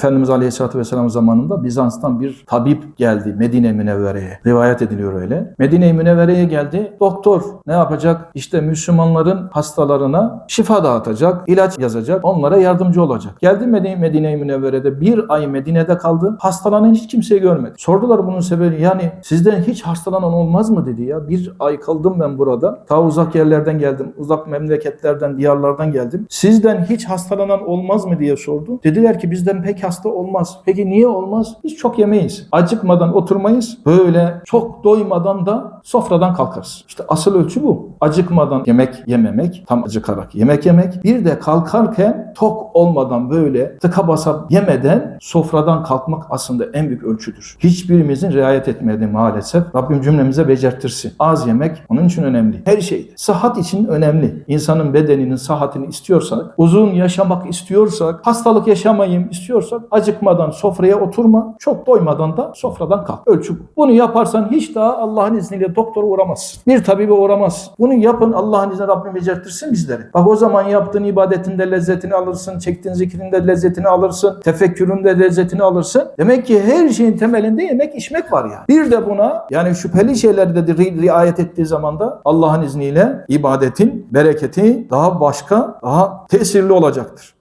Efendimiz Aleyhisselatü Vesselam zamanında Bizans'tan bir tabip geldi Medine Münevvere'ye. Rivayet ediliyor öyle. Medine Münevvere'ye geldi. Doktor ne yapacak? İşte Müslümanların hastalarına şifa dağıtacak, ilaç yazacak, onlara yardımcı olacak. Geldi Medine, Medine Münevvere'de bir ay Medine'de kaldı. Hastalanan hiç kimseyi görmedi. Sordular bunun sebebi yani sizden hiç hastalanan olmaz mı dedi ya. Bir ay kaldım ben burada. Ta uzak yerlerden geldim. Uzak memleketlerden, diyarlardan geldim. Sizden hiç hastalanan olmaz mı diye sordu. Dediler ki bizden pek hasta olmaz. Peki niye olmaz? Biz çok yemeyiz. Acıkmadan oturmayız. Böyle çok doymadan da sofradan kalkarız. İşte asıl ölçü bu. Acıkmadan yemek yememek, tam acıkarak yemek yemek. Bir de kalkarken tok olmadan böyle tıka basa yemeden sofradan kalkmak aslında en büyük ölçüdür. Hiçbirimizin riayet etmediği maalesef. Rabbim cümlemize becertirsin. Az yemek onun için önemli. Her şey. Sıhhat için önemli. İnsanın bedeninin sıhhatini istiyorsak, uzun yaşamak istiyorsak, hastalık yaşamayayım istiyorsak acıkmadan sofraya oturma, çok doymadan da sofradan kalk. Ölçü bu. Bunu yaparsan hiç daha Allah'ın izniyle doktora uğramazsın. Bir tabibe uğramazsın. Bunu yapın Allah'ın izniyle Rabbim becertirsin bizleri. Bak o zaman yaptığın ibadetinde lezzetini alırsın, çektiğin zikrinde lezzetini alırsın, tefekküründe lezzetini alırsın. Demek ki her şeyin temelinde yemek içmek var yani. Bir de buna yani şüpheli şeylerde de ri- riayet ettiği zaman da Allah'ın izniyle ibadetin bereketi daha başka, daha tesirli olacaktır.